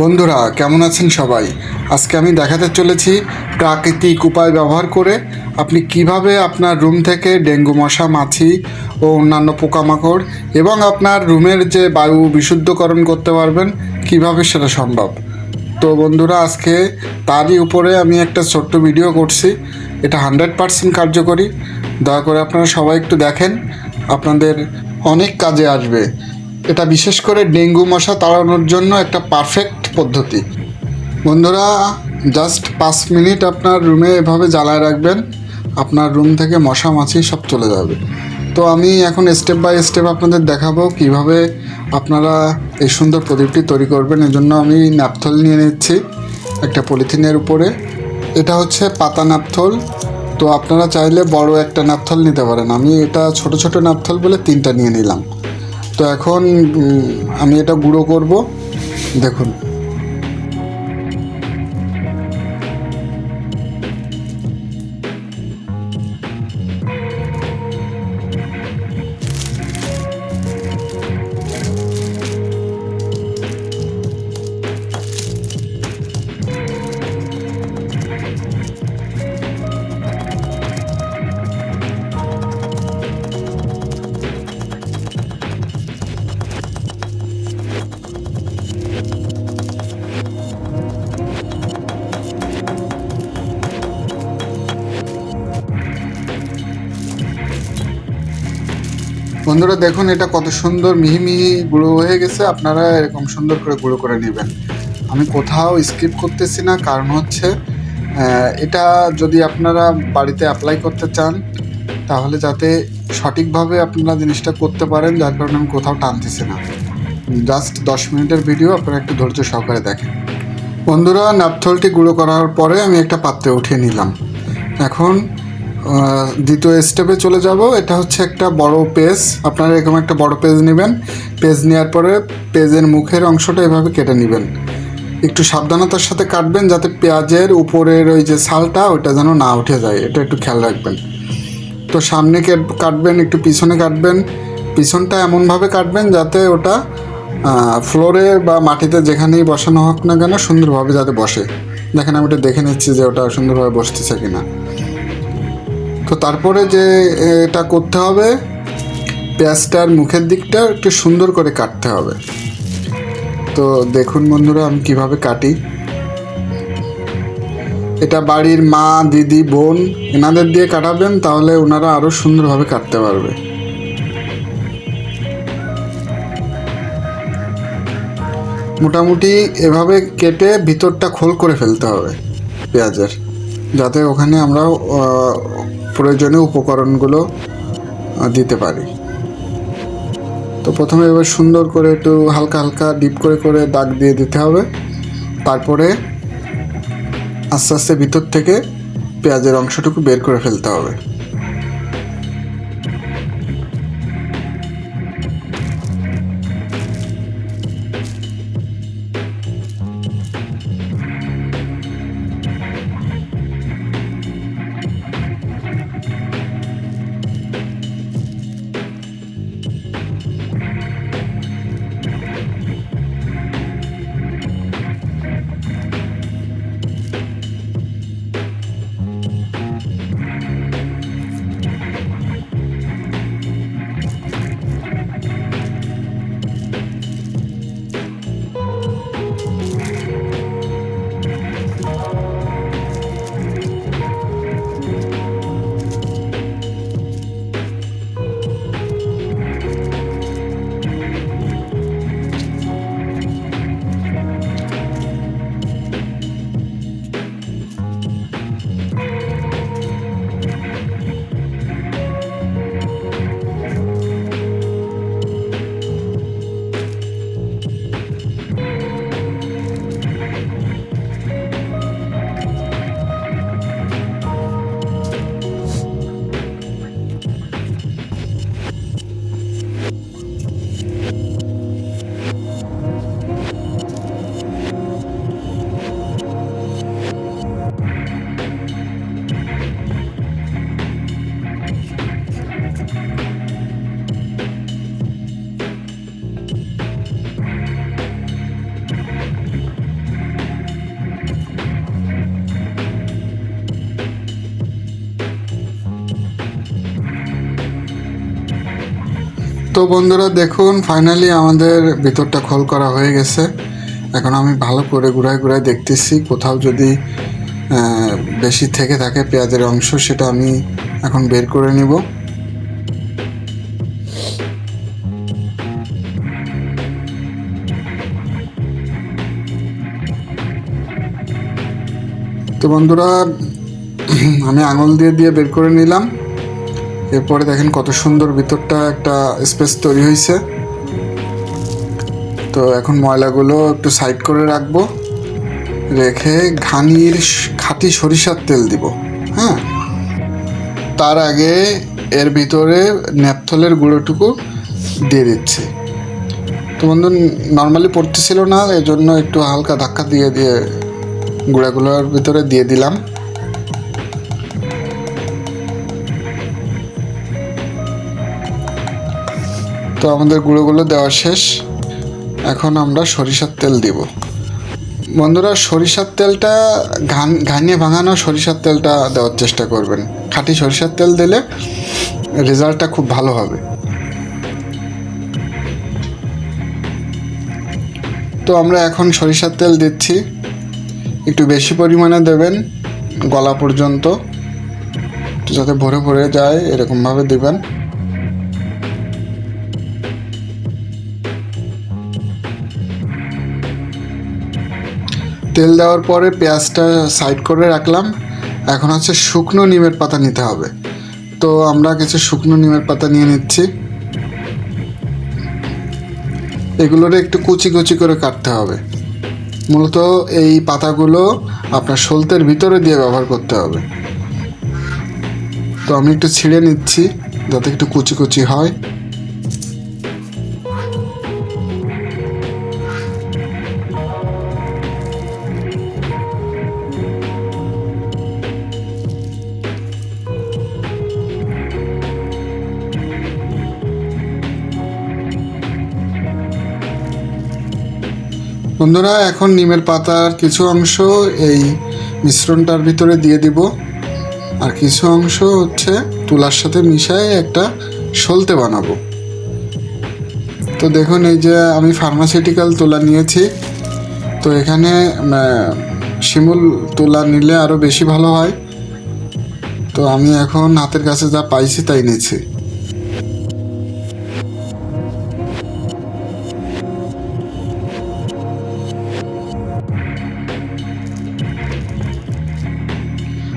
বন্ধুরা, কেমন আছেন সবাই? আজকে আমি দেখাতে চলেছি প্রাকৃতিক উপায় ব্যবহার করে আপনি কীভাবে আপনার রুম থেকে ডেঙ্গু, মশা, মাছি ও অন্যান্য পোকামাকড় এবং আপনার রুমের যে বায়ু বিশুদ্ধকরণ করতে পারবেন, কীভাবে সেটা সম্ভব? তো বন্ধুরা, আজকে তারই উপরে আমি একটা ছোট্ট ভিডিও করছি। এটা হান্ড্রেড পারসেন্ট কার্যকরী। দয়া করে আপনারা সবাই একটু দেখেন, আপনাদের অনেক কাজে আসবে। এটা বিশেষ করে ডেঙ্গু, মশা তাড়ানোর জন্য একটা পারফেক্ট পদ্ধতি। বন্ধুরা জাস্ট পাঁচ মিনিট আপনার রুমে এভাবে জ্বালায় রাখবেন। আপনার রুম থেকে মশা মাছি সব চলে যাবে। তো আমি এখন স্টেপ বাই স্টেপ আপনাদের দেখাবো কীভাবে আপনারা এই সুন্দর প্রদীপটি তৈরি করবেন। এজন্য আমি ন্যাপথল নিয়ে নিচ্ছি, একটা পলিথিনের উপরে। এটা হচ্ছে পাতা ন্যাপথল তো আপনারা চাইলে বড় একটা ন্যাপথল নিতে পারেন। আমি এটা ছোট ছোট ন্যাপথল বলে তিনটা নিয়ে নিলাম। তো এখন আমি এটা গুঁড়ো করব। দেখুন। বন্ধুরা, দেখুন এটা কত সুন্দর মিহি মিহি গুঁড়ো হয়ে গেছে। আপনারা এরকম সুন্দর করে গুঁড়ো করে নেবেন। আমি কোথাও স্কিপ করতেছি না, কারণ হচ্ছে এটা যদি আপনারা বাড়িতে অ্যাপ্লাই করতে চান, তাহলে যাতে সঠিকভাবে আপনারা জিনিসটা করতে পারেন, যার কারণে আমি কোথাও টানতেছি না। জাস্ট দশ মিনিটের ভিডিও আপনারা একটু ধৈর্য সহকারে দেখেন। বন্ধুরা নাপথলটি গুঁড়ো করার পরে আমি একটা পাত্রে উঠিয়ে নিলাম। এখন দ্বিতীয় স্টেপে চলে যাব। এটা হচ্ছে একটা বড় পেজ আপনারা এরকম একটা বড় পেজ নেবেন। পেজ নেওয়ার পরে পেজের মুখের অংশটা এভাবে কেটে নেবেন। একটু সাবধানতার সাথে কাটবেন যাতে পেঁয়াজের উপরের ওই যে ছালটা, ওটা যেন না উঠে যায়। এটা একটু খেয়াল রাখবেন। তো সামনে কাটবেন, একটু পিছনে কাটবেন। পিছনটা এমনভাবে কাটবেন যাতে ওটা ফ্লোরে বা মাটিতে যেখানেই বসানো হোক না কেন সুন্দরভাবে যাতে বসে। দেখেন, আমি ওটা দেখে নিচ্ছি যে ওটা সুন্দরভাবে বসতেছে কিনা। তো তারপরে যে এটা করতে হবে, পেঁয়াজটার মুখের দিকটা একটু সুন্দর করে কাটতে হবে। তো দেখুন বন্ধুরা, আমি কীভাবে কাটি। এটা বাড়ির মা, দিদি, বোন, এনাদের দিয়ে কাটাবেন, তাহলে ওনারা আরও সুন্দরভাবে কাটতে পারবে। মোটামুটি এভাবে কেটে ভিতরটা খোল করে ফেলতে হবে পেঁয়াজের, যাতে ওখানে আমরা প্রয়োজনীয় উপকরণগুলো দিতে পারি। তো প্রথমে এবার সুন্দর করে একটু হালকা হালকা ডিপ করে করে দাগ দিয়ে দিতে হবে। তারপরে আস্তে আস্তে ভিতর থেকে পেঁয়াজের অংশটুকু বের করে ফেলতে হবে। তো বন্ধুরা দেখুন ফাইনালি আমাদের ভিতরটা খোল করা হয়ে গেছে। এখন আমি ভালো করে ঘুরায় ঘুরায় দেখতেছি, কোথাও যদি বেশি থেকে থাকে পেঁয়াজের অংশ, সেটা আমি এখন বের করে নিব। তো বন্ধুরা, আমি আঙুল দিয়ে দিয়ে বের করে নিলাম। এরপরে দেখেন কত সুন্দর ভিতরটা একটা স্পেস তৈরি হয়েছে। তো এখন ময়লাগুলো একটু সাইড করে রাখব, রেখে ঘানির খাঁটি সরিষার তেল দিব হ্যাঁ? তার আগে এর ভিতরে ন্যাপথলের গুঁড়োটুকু দিয়ে দিচ্ছি। তো বন্ধু, নর্মালি পড়তেছিল না, এজন্য একটু হালকা ধাক্কা দিয়ে দিয়ে গুঁড়াগুলোর ভিতরে দিয়ে দিলাম। তো আমাদের গুঁড়োগুলো দেওয়া শেষ। এখন আমরা সরিষার তেল দিব। বন্ধুরা, সরিষার তেলটা, ঘান, ঘানিয়ে ভাঙানো সরিষার তেলটা দেওয়ার চেষ্টা করবেন। খাঁটি সরিষার তেল দিলে রেজাল্টটা খুব ভালো হবে। তো আমরা এখন সরিষার তেল দিচ্ছি। একটু বেশি পরিমাণে দেবেন, গলা পর্যন্ত। যাতে ভরে ভরে যায়, এরকমভাবে দিবেন। তেল দেওয়ার পরে পেঁয়াজটা সাইড করে রাখলাম। এখন হচ্ছে শুকনো নিমের পাতা নিতে হবে। তো আমরা কিছু শুকনো নিমের পাতা নিয়ে নিচ্ছি। এগুলোর একটু কুচি কুচি করে কাটতে হবে। মূলত এই পাতাগুলো আপনার সলতের ভিতরে দিয়ে ব্যবহার করতে হবে। তো আমি একটু ছিঁড়ে নিচ্ছি, যাতে একটু কুচি কুচি হয়। বন্ধুরা, এখন নিমের পাতার কিছু অংশ এই মিশ্রণটার ভিতরে দিয়ে দিব। আর কিছু অংশ হচ্ছে তুলার সাথে মিশায় একটা সলতে বানাবো। তো দেখুন, এই যে আমি ফার্মাসিউটিক্যাল তুলা নিয়েছি। তো এখানে শিমুল তুলা নিলে আরও বেশি ভালো হয়। তো আমি এখন হাতের কাছে যা পাইছি তাই নিয়েছি।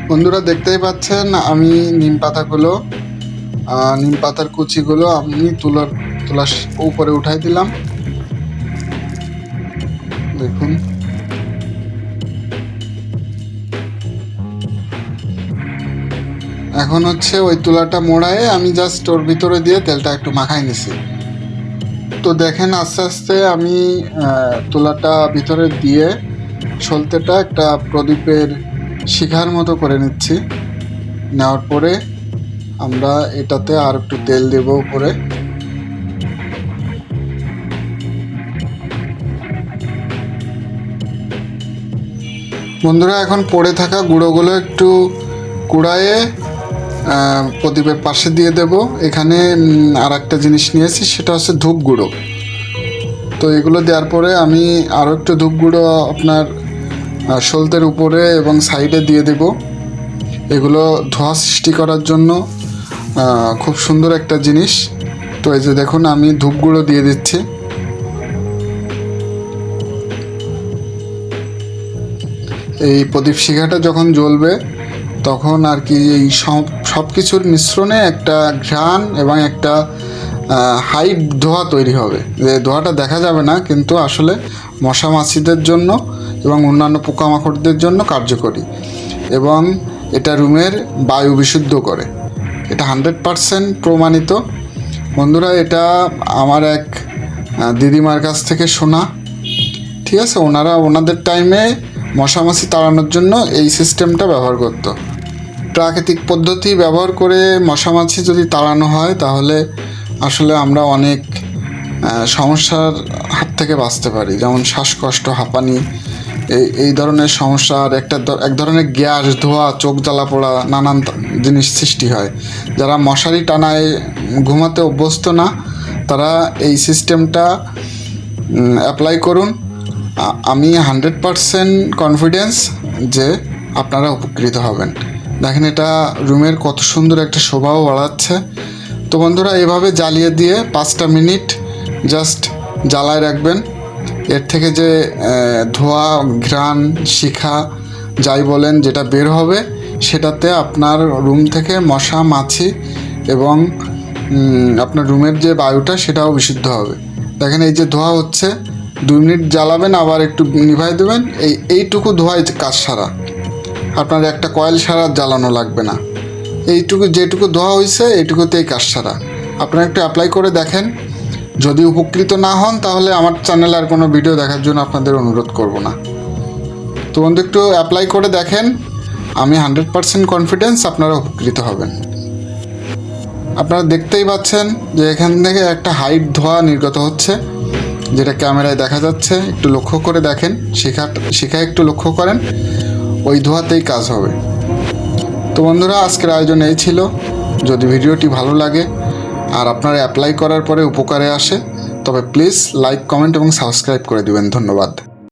বন্ধুরা দেখতেই পাচ্ছেন, আমি নিম পাতাগুলো নিম পাতার কুচিগুলো আমি তুলার তুলার উপরে উঠাই দিলাম। দেখুন। এখন হচ্ছে ওই তুলাটা মোড়ায়ে আমি জাস্ট ওর ভিতরে দিয়ে তেলটা একটু মাখাই নিছি। তো দেখেন, আস্তে আস্তে আমি তুলাটা ভিতরে দিয়ে সলতেটা একটা প্রদীপের শিখার মতো করে নিচ্ছি। নেওয়ার পরে আমরা এটাতে আর একটু তেল দেব উপরে। বন্ধুরা, এখন পড়ে থাকা গুঁড়োগুলো একটু কুড়ায়ে প্রদীপের পাশে দিয়ে দেব। এখানে আর একটা জিনিস নিয়েছি, সেটা হচ্ছে ধূপ গুঁড়ো তো এগুলো দেওয়ার পরে আমি আরও একটু ধূপ গুঁড়ো আপনার সলতের উপরে এবং সাইডে দিয়ে দেব। এগুলো ধোঁয়া সৃষ্টি করার জন্য খুব সুন্দর একটা জিনিস। তো এই যে দেখুন, আমি ধূপগুলো দিয়ে দিচ্ছি। এই প্রদীপ শিখাটা যখন জ্বলবে, তখন আর কি এই সব সব কিছুর মিশ্রণে একটা ঘ্রাণ এবং একটা হাই ধোঁয়া তৈরি হবে। যে ধোঁয়াটা দেখা যাবে না, কিন্তু আসলে মশা মাছিদের জন্য এবং অন্যান্য পোকামাকড়দের জন্য কার্যকরী এবং এটা রুমের বায়ু বিশুদ্ধ করে। এটা হান্ড্রেড পারসেন্ট প্রমাণিত। বন্ধুরা, এটা আমার এক দিদিমার কাছ থেকে শোনা। ঠিক আছে? ওনারা ওনাদের টাইমে মশামাছি তাড়ানোর জন্য এই সিস্টেমটা ব্যবহার করতো। প্রাকৃতিক পদ্ধতি ব্যবহার করে মশামাছি যদি তাড়ানো হয়, তাহলে আসলে আমরা অনেক সমস্যার হাত থেকে বাঁচতে পারি। যেমন শ্বাসকষ্ট, হাঁপানি এই এই ধরনের সমস্যা আর একটা এক ধরনের গ্যাস, ধোয়া, চোখ জ্বালা পোড়া, নানান জিনিস সৃষ্টি হয়। যারা মশারি টানায় ঘুমাতে অভ্যস্ত না, তারা এই সিস্টেমটা অ্যাপ্লাই করুন। আমি হান্ড্রেড পারসেন্ট কনফিডেন্স যে আপনারা উপকৃত হবেন। দেখেন এটা রুমের কত সুন্দর একটা শোভাও বাড়াচ্ছে। তো বন্ধুরা, এভাবে জ্বালিয়ে দিয়ে পাঁচটা মিনিট জাস্ট জ্বালায় রাখবেন। এর থেকে যে ধোঁয়া, ঘ্রাণ, শিখা যাই বলেন যেটা বের হবে, সেটাতে আপনার রুম থেকে মশা, মাছি এবং আপনার রুমের যে বায়ুটা সেটাও বিশুদ্ধ হবে। দেখেন এই যে ধোঁয়া হচ্ছে, দুই মিনিট জ্বালাবেন, আবার একটু নিভাই দেবেন, এই, এইটুকু ধোঁয়াই কাজ সারা। আপনার একটা কয়েল সারা জ্বালানো লাগবে না। এইটুকু যেটুকু ধোয়া হয়েছে এইটুকুতেই কাজ সারা। আপনারা একটু অ্যাপ্লাই করে দেখেন যদি উপকৃত না হন, তাহলে আমার চ্যানেলে আর কোনো ভিডিও দেখার জন্য আপনাদের অনুরোধ করব না। তো বন্ধু, একটু অ্যাপ্লাই করে দেখেন। আমি হান্ড্রেড পারসেন্ট কনফিডেন্স আপনারা উপকৃত হবেন। আপনারা দেখতেই পাচ্ছেন যে এখান থেকে একটা হাইট ধোয়া নির্গত হচ্ছে, যেটা ক্যামেরায় দেখা যাচ্ছে। একটু লক্ষ্য করে দেখেন, শিখা শিখা একটু লক্ষ্য করেন, ওই ধোয়াতেই কাজ হবে। তো বন্ধুরা, আজকের আয়োজন এই ছিল। যদি ভিডিওটি ভালো লাগে আর আপনারা অ্যাপ্লাই করার পরে উপকারে আসে। তবে প্লিজ লাইক কমেন্ট এবং সাবস্ক্রাইব করে দিবেন। ধন্যবাদ।